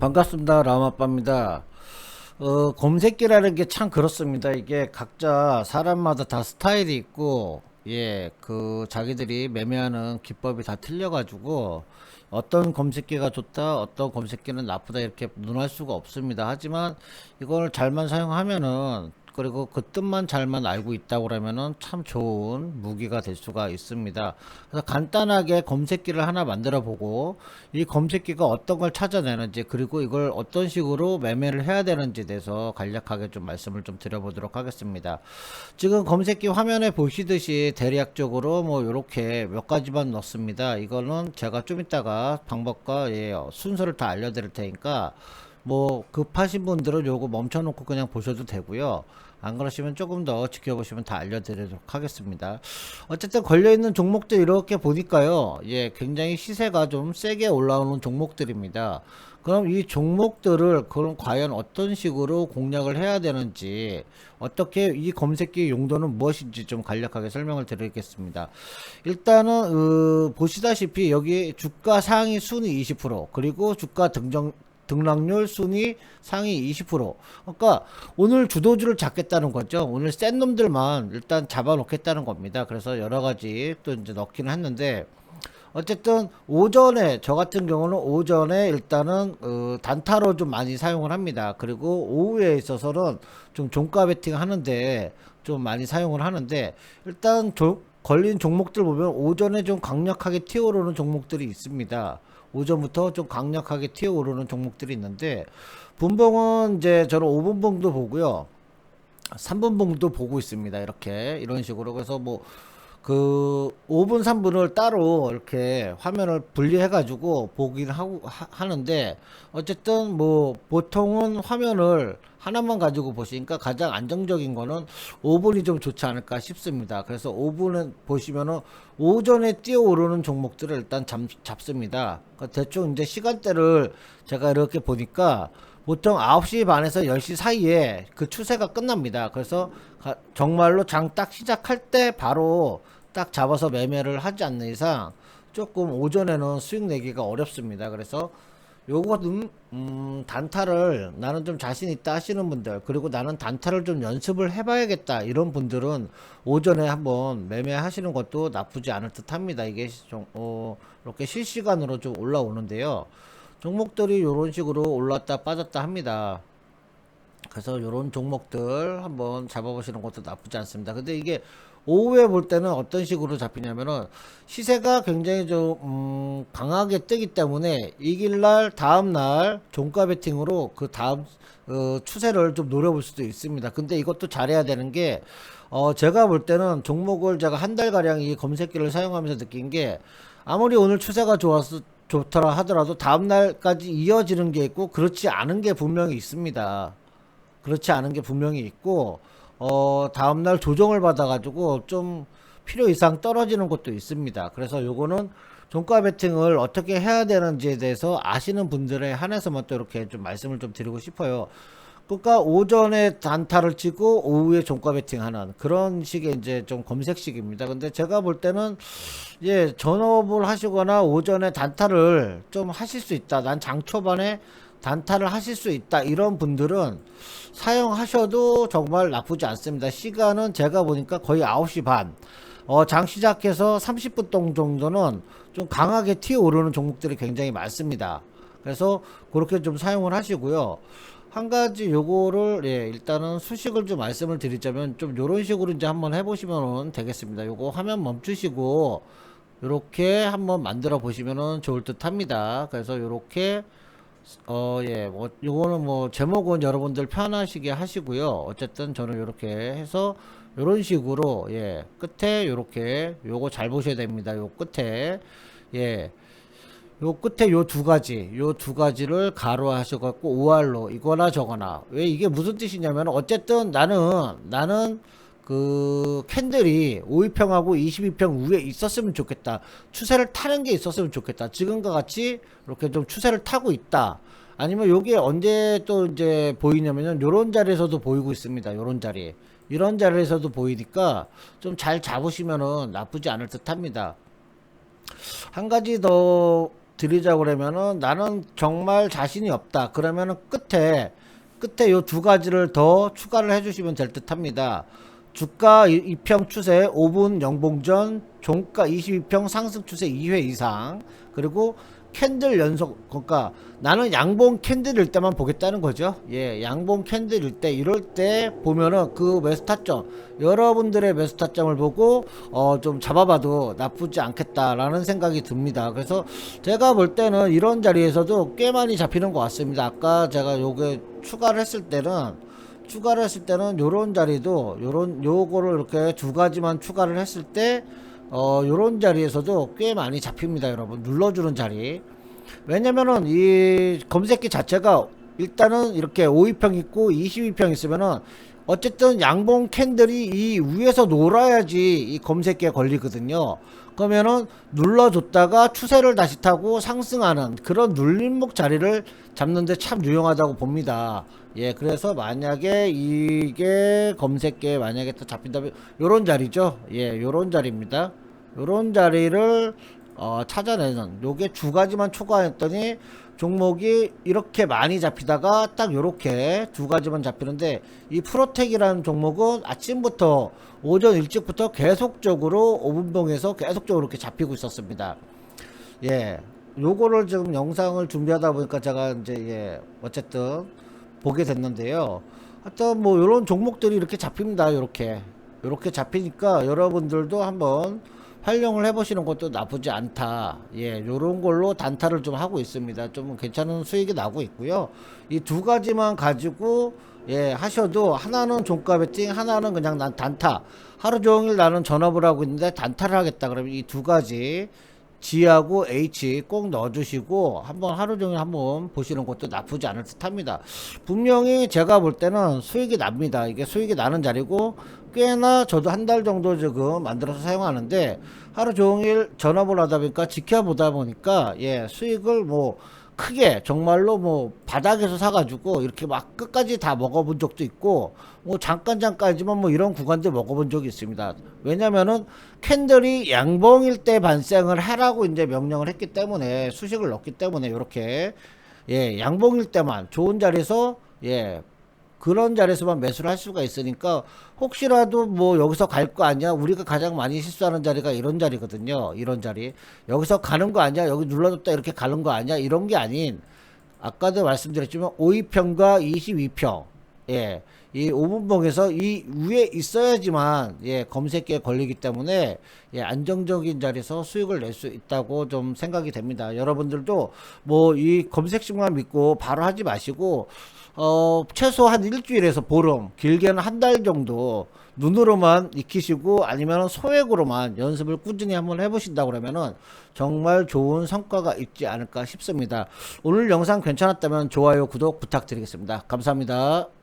반갑습니다. 라마빠입니다. 어, 검색기라는 게 참 그렇습니다. 이게 각자 사람마다 다 스타일이 있고, 예, 그 자기들이 매매하는 기법이 다 틀려가지고, 어떤 검색기가 좋다, 어떤 검색기는 나쁘다, 이렇게 논할 수가 없습니다. 하지만 이걸 잘만 사용하면은, 그리고 그 뜻만 잘만 알고 있다고 그러면은 참 좋은 무기가 될 수가 있습니다. 그래서 간단하게 검색기를 하나 만들어 보고 이 검색기가 어떤 걸 찾아내는지 그리고 이걸 어떤 식으로 매매를 해야 되는지에 대해서 간략하게 좀 말씀을 좀 드려보도록 하겠습니다. 지금 검색기 화면에 보시듯이 대략적으로 뭐 이렇게 몇 가지만 넣습니다. 이거는 제가 좀 이따가 방법과 예, 순서를 다 알려드릴 테니까 뭐 급하신 분들은 요거 멈춰놓고 그냥 보셔도 되고요. 안 그러시면 조금 더 지켜보시면 다 알려드리도록 하겠습니다. 어쨌든 걸려있는 종목들 이렇게 보니까요. 예, 굉장히 시세가 좀 세게 올라오는 종목들입니다. 그럼 이 종목들을 그럼 과연 어떤 식으로 공략을 해야 되는지 어떻게 이 검색기 용도는 무엇인지 좀 간략하게 설명을 드리겠습니다. 일단은 어, 보시다시피 여기 주가 상위 순위 20% 그리고 주가 등정 등락률 순위 상위 20%. 그러니까 오늘 주도주를 잡겠다는 거죠. 오늘 센 놈들만 일단 잡아 놓겠다는 겁니다. 그래서 여러 가지 또 이제 넣기는 했는데 어쨌든 오전에 저 같은 경우는 오전에 일단은 어, 단타로 좀 많이 사용을 합니다. 그리고 오후에 있어서는 좀 종가 베팅 하는데 좀 많이 사용을 하는데 일단 조- 걸린 종목들 보면 오전에 좀 강력하게 튀어오르는 종목들이 있습니다. 오전부터 좀 강력하게 튀어 오르는 종목들이 있는데 분봉은 이제 저는 5분봉도 보고요. 3분봉도 보고 있습니다. 이렇게 이런 식으로 그래서 뭐 그 5분 3분을 따로 이렇게 화면을 분리해 가지고 보긴 하고 하, 하는데 어쨌든 뭐 보통은 화면을 하나만 가지고 보시니까 가장 안정적인 거는 5분이 좀 좋지 않을까 싶습니다. 그래서 5분은 보시면은 오전에 뛰어오르는 종목들을 일단 잡, 잡습니다. 그 대충 이제 시간대를 제가 이렇게 보니까 보통 9시 반에서 10시 사이에 그 추세가 끝납니다. 그래서 가- 정말로 장 딱 시작할 때 바로 딱 잡아서 매매를 하지 않는 이상 조금 오전에는 수익 내기가 어렵습니다. 그래서 요거는 음, 단타를 나는 좀 자신 있다 하시는 분들 그리고 나는 단타를 좀 연습을 해봐야겠다 이런 분들은 오전에 한번 매매하시는 것도 나쁘지 않을 듯합니다. 이게 시- 좀, 어, 이렇게 실시간으로 좀 올라오는데요. 종목들이 이런 식으로 올랐다 빠졌다 합니다. 그래서 이런 종목들 한번 잡아보시는 것도 나쁘지 않습니다. 근데 이게 오후에 볼 때는 어떤 식으로 잡히냐면은 시세가 굉장히 좀 음, 강하게 뜨기 때문에 이길 날 다음 날 종가 베팅으로 그 다음 어, 추세를 좀 노려볼 수도 있습니다. 근데 이것도 잘해야 되는 게 어, 제가 볼 때는 종목을 제가 한 달 가량 이 검색기를 사용하면서 느낀 게 아무리 오늘 추세가 좋아서 좋더라 하더라도 다음 날까지 이어지는 게 있고 그렇지 않은 게 분명히 있습니다. 그렇지 않은 게 분명히 있고 어 다음 날 조정을 받아 가지고 좀 필요 이상 떨어지는 것도 있습니다. 그래서 요거는 종가 베팅을 어떻게 해야 되는지에 대해서 아시는 분들에 한해서만 또 이렇게 좀 말씀을 좀 드리고 싶어요. 그러니까 오전에 단타를 치고 오후에 종가 베팅하는 그런 식의 이제 좀 검색식입니다. 근데 제가 볼 때는 예 전업을 하시거나 오전에 단타를 좀 하실 수 있다. 난 장 초반에 단타를 하실 수 있다. 이런 분들은 사용하셔도 정말 나쁘지 않습니다. 시간은 제가 보니까 거의 9시 반. 어, 장 시작해서 30분 동 정도는 좀 강하게 튀어 오르는 종목들이 굉장히 많습니다. 그래서 그렇게 좀 사용을 하시고요. 한 가지 요거를 예, 일단은 수식을 좀 말씀을 드리자면 좀 요런 식으로 이제 한번 해보시면 되겠습니다. 요거 화면 멈추시고 요렇게 한번 만들어 보시면은 좋을 듯 합니다. 그래서 요렇게 어, 예, 뭐, 요거는 뭐, 제목은 여러분들 편하시게 하시고요. 어쨌든 저는 요렇게 해서, 요런 식으로, 예, 끝에 요렇게, 요거 잘 보셔야 됩니다. 요 끝에, 예, 요 끝에 요 두 가지, 요 두 가지를 가로 하셔갖고, 오알로, 이거나 저거나. 왜 이게 무슨 뜻이냐면, 어쨌든 나는, 나는, 그 캔들이 5위평하고 22평 위에 있었으면 좋겠다. 추세를 타는 게 있었으면 좋겠다. 지금과 같이 이렇게 좀 추세를 타고 있다. 아니면 요게 언제 또 이제 보이냐면은 요런 자리에서도 보이고 있습니다. 요런 자리. 이런 자리에서도 보이니까 좀 잘 잡으시면은 나쁘지 않을 듯 합니다. 한 가지 더 드리자 그러면은 나는 정말 자신이 없다. 그러면은 끝에 끝에 요 두 가지를 더 추가를 해주시면 될 듯합니다. 주가 2평 추세 5분 영봉전 종가 22평 상승 추세 2회 이상 그리고 캔들 연속 그러니까 나는 양봉 캔들일 때만 보겠다는 거죠. 예 양봉 캔들일 때 이럴 때 보면은 그 매수 타점 여러분들의 매수 타점을 보고 어 좀 잡아봐도 나쁘지 않겠다라는 생각이 듭니다. 그래서 제가 볼 때는 이런 자리에서도 꽤 많이 잡히는 것 같습니다. 아까 제가 요게 추가를 했을 때는 추가를 했을 때는 요런 자리도 요런 요거를 이렇게 두 가지만 추가를 했을 때 어 요런 자리에서도 꽤 많이 잡힙니다 여러분 눌러주는 자리 왜냐면은 이 검색기 자체가 일단은 이렇게 52평 있고 22평 있으면은 어쨌든 양봉 캔들이 이 위에서 놀아야지 이 검색기에 걸리거든요. 그러면은 눌러줬다가 추세를 다시 타고 상승하는 그런 눌림목 자리를 잡는데 참 유용하다고 봅니다. 예, 그래서 만약에 이게 검색기에 만약에 또 잡힌다면 요런 자리죠. 예, 요런 자리입니다. 요런 자리를 어, 찾아내는 요게 두 가지만 초과했더니 종목이 이렇게 많이 잡히다가 딱 요렇게 두 가지만 잡히는데 이 프로텍이라는 종목은 아침부터 오전 일찍부터 계속적으로 5분봉에서 계속적으로 이렇게 잡히고 있었습니다. 예. 요거를 지금 영상을 준비하다 보니까 제가 이제 예, 어쨌든 보게 됐는데요. 하여튼 뭐 요런 종목들이 이렇게 잡힙니다. 요렇게. 요렇게 잡히니까 여러분들도 한번 활용을 해보시는 것도 나쁘지 않다. 예, 요런 걸로 단타를 좀 하고 있습니다. 좀 괜찮은 수익이 나고 있고요. 이 두 가지만 가지고 예, 하셔도 하나는 종가 베팅, 하나는 그냥 난 단타. 하루 종일 나는 전업을 하고 있는데 단타를 하겠다. 그러면 이 두 가지 G하고 H 꼭 넣어주시고 한번 하루 종일 한번 보시는 것도 나쁘지 않을 듯합니다. 분명히 제가 볼 때는 수익이 납니다. 이게 수익이 나는 자리고 꽤나 저도 한 달 정도 지금 만들어서 사용하는데 하루 종일 전업을 하다 보니까 지켜보다 보니까 예 수익을 뭐 크게 정말로 뭐 바닥에서 사가지고 이렇게 막 끝까지 다 먹어본 적도 있고 뭐 잠깐 잠깐이지만 뭐 이런 구간들 먹어본 적이 있습니다. 왜냐면은 캔들이 양봉일 때 반생을 하라고 이제 명령을 했기 때문에 수식을 넣기 때문에 이렇게 예 양봉일 때만 좋은 자리에서 예 그런 자리에서만 매수를 할 수가 있으니까 혹시라도 뭐 여기서 갈 거 아니야? 우리가 가장 많이 실수하는 자리가 이런 자리거든요. 이런 자리. 여기서 가는 거 아니야? 여기 눌러줬다 이렇게 가는 거 아니야? 이런 게 아닌. 아까도 말씀드렸지만 52평과 22평 예. 이 5분봉에서 이 위에 있어야지만 예, 검색기에 걸리기 때문에 예, 안정적인 자리에서 수익을 낼 수 있다고 좀 생각이 됩니다. 여러분들도 뭐 이 검색식만 믿고 바로 하지 마시고 어, 최소 한 일주일에서 보름, 길게는 한 달 정도 눈으로만 익히시고 아니면 소액으로만 연습을 꾸준히 한번 해보신다 그러면은 정말 좋은 성과가 있지 않을까 싶습니다. 오늘 영상 괜찮았다면 좋아요, 구독 부탁드리겠습니다. 감사합니다.